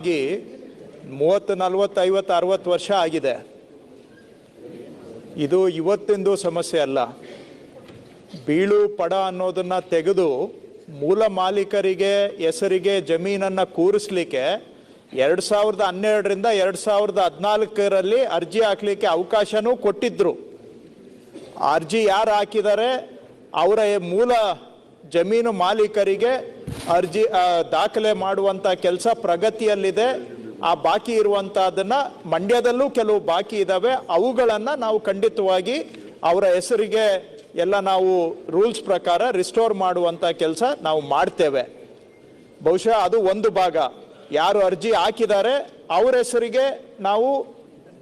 ಮೂವತ್ತು, ನಲ್ವತ್ತು, ಐವತ್ತು, ಅರವತ್ತು ವರ್ಷ ಆಗಿದೆ. ಇದು ಇವತ್ತಿಂದು ಸಮಸ್ಯೆ ಅಲ್ಲ. ಬೀಳು ಪಡ ಅನ್ನೋದನ್ನ ತೆಗೆದು ಮೂಲ ಮಾಲೀಕರಿಗೆ, ಹೆಸರಿಗೆ, ಜಮೀನನ್ನ ಕೂರಿಸ್ಲಿಕ್ಕೆ ಎರಡು ಸಾವಿರದ ಹನ್ನೆರಡರಿಂದ ಎರಡು ಸಾವಿರದ ಹದಿನಾಲ್ಕರಲ್ಲಿ ಅರ್ಜಿ ಹಾಕ್ಲಿಕ್ಕೆ ಅವಕಾಶನೂ ಕೊಟ್ಟಿದ್ರು. ಅರ್ಜಿ ಯಾರು ಹಾಕಿದ್ದಾರೆ? ಅವರ ಮೂಲ ಜಮೀನು ಮಾಲೀಕರಿಗೆ ಅರ್ಜಿ ದಾಖಲೆ ಮಾಡುವಂತ ಕೆಲಸ ಪ್ರಗತಿಯಲ್ಲಿದೆ. ಆ ಬಾಕಿ ಇರುವಂತಹದನ್ನ ಮಂಡ್ಯದಲ್ಲೂ ಕೆಲವು ಬಾಕಿ ಇದಾವೆ. ಅವುಗಳನ್ನ ನಾವು ಖಂಡಿತವಾಗಿ ಅವರ ಹೆಸರಿಗೆ ಎಲ್ಲ ನಾವು ರೂಲ್ಸ್ ಪ್ರಕಾರ ರಿಸ್ಟೋರ್ ಮಾಡುವಂತ ಕೆಲಸ ನಾವು ಮಾಡ್ತೇವೆ. ಬಹುಶಃ ಅದು ಒಂದು ಭಾಗ. ಯಾರು ಅರ್ಜಿ ಹಾಕಿದ್ದಾರೆ ಅವರ ಹೆಸರಿಗೆ ನಾವು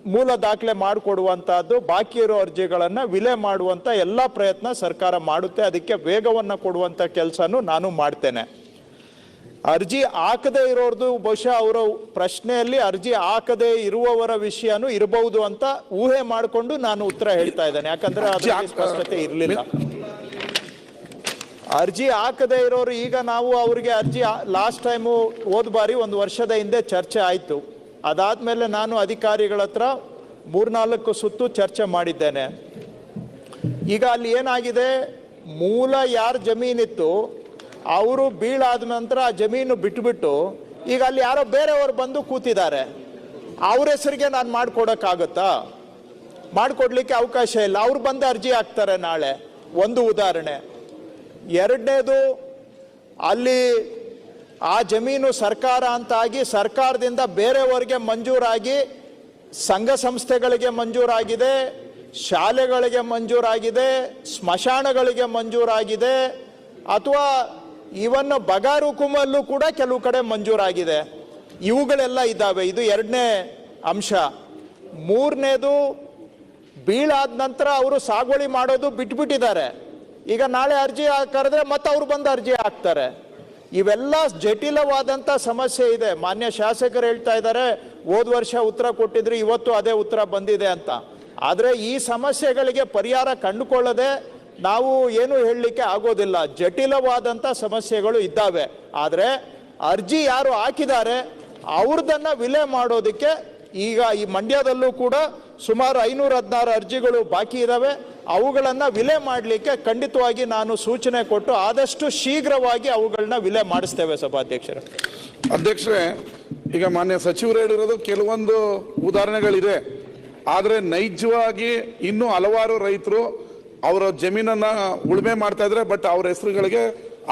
ಮೂಲ ದಾಖಲೆ ಮಾಡಿಕೊಡುವಂತಹದ್ದು, ಬಾಕಿ ಇರೋ ಅರ್ಜಿಗಳನ್ನ ವಿಲೆ ಮಾಡುವಂತ ಎಲ್ಲ ಪ್ರಯತ್ನ ಸರ್ಕಾರ ಮಾಡುತ್ತೆ. ಅದಕ್ಕೆ ವೇಗವನ್ನ ಕೊಡುವಂತ ಕೆಲಸನೂ ನಾನು ಮಾಡ್ತೇನೆ. ಅರ್ಜಿ ಹಾಕದೇ ಇರೋರ್ದು ಬಹುಶಃ ಅವರ ಪ್ರಶ್ನೆಯಲ್ಲಿ ಅರ್ಜಿ ಹಾಕದೇ ಇರುವವರ ವಿಷಯನೂ ಇರಬಹುದು ಅಂತ ಊಹೆ ಮಾಡಿಕೊಂಡು ನಾನು ಉತ್ತರ ಹೇಳ್ತಾ ಇದ್ದೇನೆ. ಯಾಕಂದ್ರೆ ಸ್ಪಷ್ಟತೆ ಇರಲಿಲ್ಲ. ಅರ್ಜಿ ಹಾಕದೇ ಇರೋರು ಈಗ ನಾವು ಅವರಿಗೆ ಅರ್ಜಿ ಲಾಸ್ಟ್ ಟೈಮು ಹೋದ ಬಾರಿ ಒಂದು ವರ್ಷದ ಹಿಂದೆ ಚರ್ಚೆ ಆಯಿತು. ಅದಾದ್ಮೇಲೆ ನಾನು ಅಧಿಕಾರಿಗಳ ಹತ್ರ ಮೂರ್ನಾಲ್ಕು ಸುತ್ತು ಚರ್ಚೆ ಮಾಡಿದ್ದೇನೆ. ಈಗ ಅಲ್ಲಿ ಏನಾಗಿದೆ? ಮೂಲ ಯಾರ ಜಮೀನಿತ್ತು? ಅವರು ಬೀಳಾದ ನಂತರ ಆ ಜಮೀನು ಬಿಟ್ಟುಬಿಟ್ಟು ಈಗ ಅಲ್ಲಿ ಯಾರೋ ಬೇರೆಯವರು ಬಂದು ಕೂತಿದ್ದಾರೆ. ಅವ್ರ ಹೆಸರಿಗೆ ನಾನು ಮಾಡಿಕೊಡೋಕ್ಕಾಗತ್ತಾ? ಮಾಡಿಕೊಡ್ಲಿಕ್ಕೆ ಅವಕಾಶ ಇಲ್ಲ. ಅವ್ರು ಬಂದು ಅರ್ಜಿ ಹಾಕ್ತಾರೆ ನಾಳೆ. ಒಂದು ಉದಾಹರಣೆ. ಎರಡನೇದು, ಅಲ್ಲಿ ಆ ಜಮೀನು ಸರ್ಕಾರ ಅಂತ ಆಗಿ ಸರ್ಕಾರದಿಂದ ಬೇರೆಯವರಿಗೆ ಮಂಜೂರಾಗಿ, ಸಂಘ ಸಂಸ್ಥೆಗಳಿಗೆ ಮಂಜೂರಾಗಿದೆ, ಶಾಲೆಗಳಿಗೆ ಮಂಜೂರಾಗಿದೆ, ಸ್ಮಶಾನಗಳಿಗೆ ಮಂಜೂರಾಗಿದೆ, ಅಥವಾ ಇವನ್ ಬಗಾರುಕುಮಲ್ಲೂ ಕೂಡ ಕೆಲವು ಕಡೆ ಮಂಜೂರಾಗಿದೆ. ಇವುಗಳೆಲ್ಲ ಇದ್ದಾವೆ. ಇದು ಎರಡನೇ ಅಂಶ. ಮೂರನೇದು ಬೀಳಾದ ನಂತರ ಅವರು ಸಾಗುವಳಿ ಮಾಡೋದು ಬಿಟ್ಬಿಟ್ಟಿದ್ದಾರೆ. ಈಗ ನಾಳೆ ಅರ್ಜಿ ಹಾಕಿದ್ರೆ ಮತ್ತೆ ಅವ್ರು ಬಂದು ಅರ್ಜಿ ಹಾಕ್ತಾರೆ. ಇವೆಲ್ಲ ಜಟಿಲವಾದಂಥ ಸಮಸ್ಯೆ ಇದೆ. ಮಾನ್ಯ ಶಾಸಕರು ಹೇಳ್ತಾ ಇದ್ದಾರೆ, ಹೋದ ವರ್ಷ ಉತ್ತರ ಕೊಟ್ಟಿದ್ರು, ಇವತ್ತು ಅದೇ ಉತ್ತರ ಬಂದಿದೆ ಅಂತ. ಆದರೆ ಈ ಸಮಸ್ಯೆಗಳಿಗೆ ಪರಿಹಾರ ಕಂಡುಕೊಳ್ಳದೆ ನಾವು ಏನು ಹೇಳಲಿಕ್ಕೆ ಆಗೋದಿಲ್ಲ. ಜಟಿಲವಾದಂಥ ಸಮಸ್ಯೆಗಳು ಇದ್ದಾವೆ. ಆದರೆ ಅರ್ಜಿ ಯಾರು ಹಾಕಿದ್ದಾರೆ, ಅವ್ರದನ್ನ ವಿಲೆ ಮಾಡೋದಕ್ಕೆ ಈಗ ಈ ಮಂಡ್ಯದಲ್ಲೂ ಕೂಡ ಸುಮಾರು ಐನೂರ ಹದಿನಾರು ಅರ್ಜಿಗಳು ಬಾಕಿ ಇದ್ದಾವೆ ಅವುಗಳನ್ನು ವಿಲೆ ಮಾಡಲಿಕ್ಕೆ ಖಂಡಿತವಾಗಿ ನಾನು ಸೂಚನೆ ಕೊಟ್ಟು ಆದಷ್ಟು ಶೀಘ್ರವಾಗಿ ಅವುಗಳನ್ನ ವಿಲೆ ಮಾಡಿಸ್ತೇವೆ ಸಭಾಧ್ಯಕ್ಷರೇ. ಅಧ್ಯಕ್ಷರೇ, ಈಗ ಮಾನ್ಯ ಸಚಿವರು ಹೇಳಿರೋದು ಕೆಲವೊಂದು ಉದಾಹರಣೆಗಳಿದೆ. ಆದರೆ ನೈಜವಾಗಿ ಇನ್ನೂ ಹಲವಾರು ರೈತರು ಅವರ ಜಮೀನನ್ನ ಉಳುಮೆ ಮಾಡ್ತಾ ಇದ್ರೆ ಬಟ್ ಅವ್ರ ಹೆಸರುಗಳಿಗೆ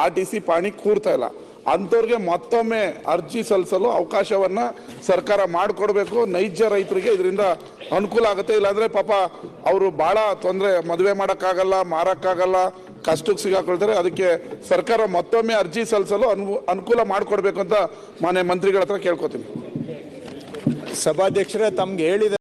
ಆರ್ ಟಿ ಸಿ ಪಾಣಿ ಕೂರ್ತಾ ಇಲ್ಲ. ಅಂಥವ್ರಿಗೆ ಮತ್ತೊಮ್ಮೆ ಅರ್ಜಿ ಸಲ್ಲಿಸಲು ಅವಕಾಶವನ್ನ ಸರ್ಕಾರ ಮಾಡಿಕೊಡ್ಬೇಕು. ನೈಜ ರೈತರಿಗೆ ಇದರಿಂದ ಅನುಕೂಲ ಆಗುತ್ತೆ. ಇಲ್ಲಾಂದ್ರೆ ಪಾಪ ಅವರು ಬಹಳ ತೊಂದರೆ, ಮದುವೆ ಮಾಡೋಕ್ಕಾಗಲ್ಲ, ಮಾರಕ್ಕಾಗಲ್ಲ, ಕಷ್ಟಕ್ಕೆ ಸಿಗಾಕೊಳ್ತಾರೆ. ಅದಕ್ಕೆ ಸರ್ಕಾರ ಮತ್ತೊಮ್ಮೆ ಅರ್ಜಿ ಸಲ್ಲಿಸಲು ಅನು ಅನುಕೂಲ ಮಾಡಿಕೊಡ್ಬೇಕು ಅಂತ ಮಾನ್ಯ ಮಂತ್ರಿಗಳ ಹತ್ರ ಕೇಳ್ಕೊತೀನಿ. ಸಭಾಧ್ಯಕ್ಷರೇ, ತಮ್ಗೆ ಹೇಳಿದೆ